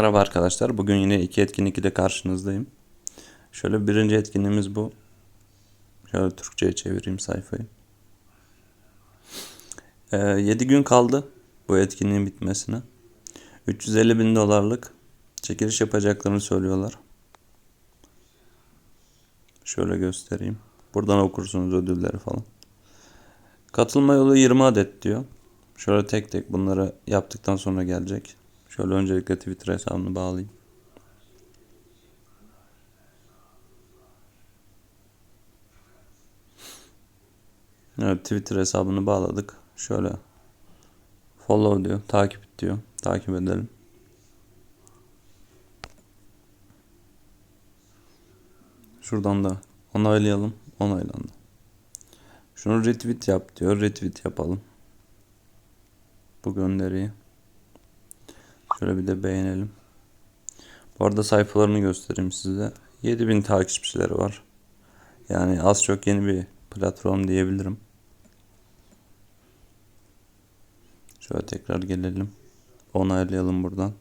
Merhaba arkadaşlar. Bugün yine iki etkinlik ile karşınızdayım. Şöyle birinci etkinliğimiz bu. Şöyle Türkçe'ye çevireyim sayfayı. Ee, 7 gün kaldı bu etkinliğin bitmesine. 350 bin dolarlık çekiliş yapacaklarını söylüyorlar. Şöyle göstereyim. Buradan okursunuz ödülleri falan. Katılma yolu 20 adet diyor. Şöyle tek tek bunları yaptıktan sonra gelecek. Şöyle öncelikle Twitter hesabını bağlayayım. Evet Twitter hesabını bağladık. Şöyle follow diyor, takip diyor. Takip edelim. Şuradan da onaylayalım. Onaylandı. Şunu retweet yap diyor. Retweet yapalım. Bu gönderiyi. Şöyle bir de beğenelim. Bu arada sayfalarını göstereyim size. 7000 takipçileri var. Yani az çok yeni bir platform diyebilirim. Şöyle tekrar gelelim. Onaylayalım buradan.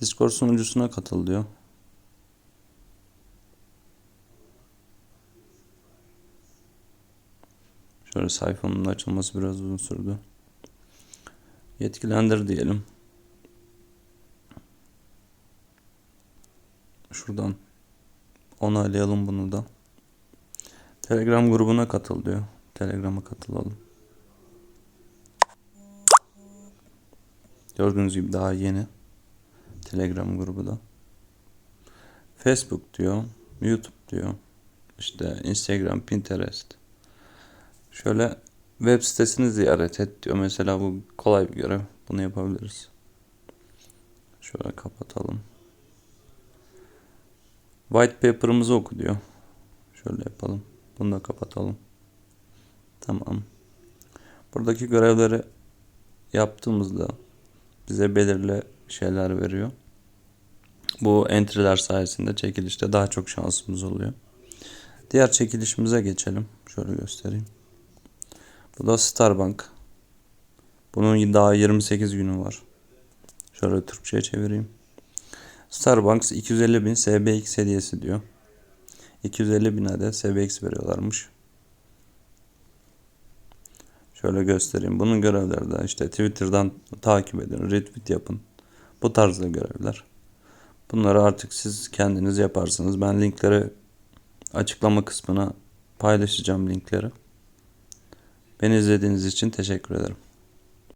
Discord sunucusuna katıl diyor. Şöyle sayfamın açılması biraz uzun sürdü. Yetkilendir diyelim. Şuradan onaylayalım bunu da. Telegram grubuna katıl diyor. Telegram'a katılalım. Gördüğünüz gibi daha yeni. Telegram grubu da. Facebook diyor. YouTube diyor. İşte Instagram, Pinterest. Şöyle web sitesini ziyaret et diyor. Mesela bu kolay bir görev. Bunu yapabiliriz. Şöyle kapatalım. White paper'ımızı oku diyor. Şöyle yapalım. Bunu da kapatalım. Tamam. Buradaki görevleri yaptığımızda bize belirli şeyler veriyor. Bu entry'ler sayesinde çekilişte daha çok şansımız oluyor. Diğer çekilişimize geçelim. Şöyle göstereyim. Bu da Starbank. Bunun daha 28 günü var. Şöyle Türkçe'ye çevireyim. Starbucks 250 bin SBX hediyesi diyor. 250 bin adet SBX veriyorlarmış. Şöyle göstereyim. Bunun görevleri de işte Twitter'dan takip edin, retweet yapın. Bu tarzda görevler. Bunları artık siz kendiniz yaparsınız. Ben linkleri açıklama kısmına paylaşacağım linkleri. Beni izlediğiniz için teşekkür ederim.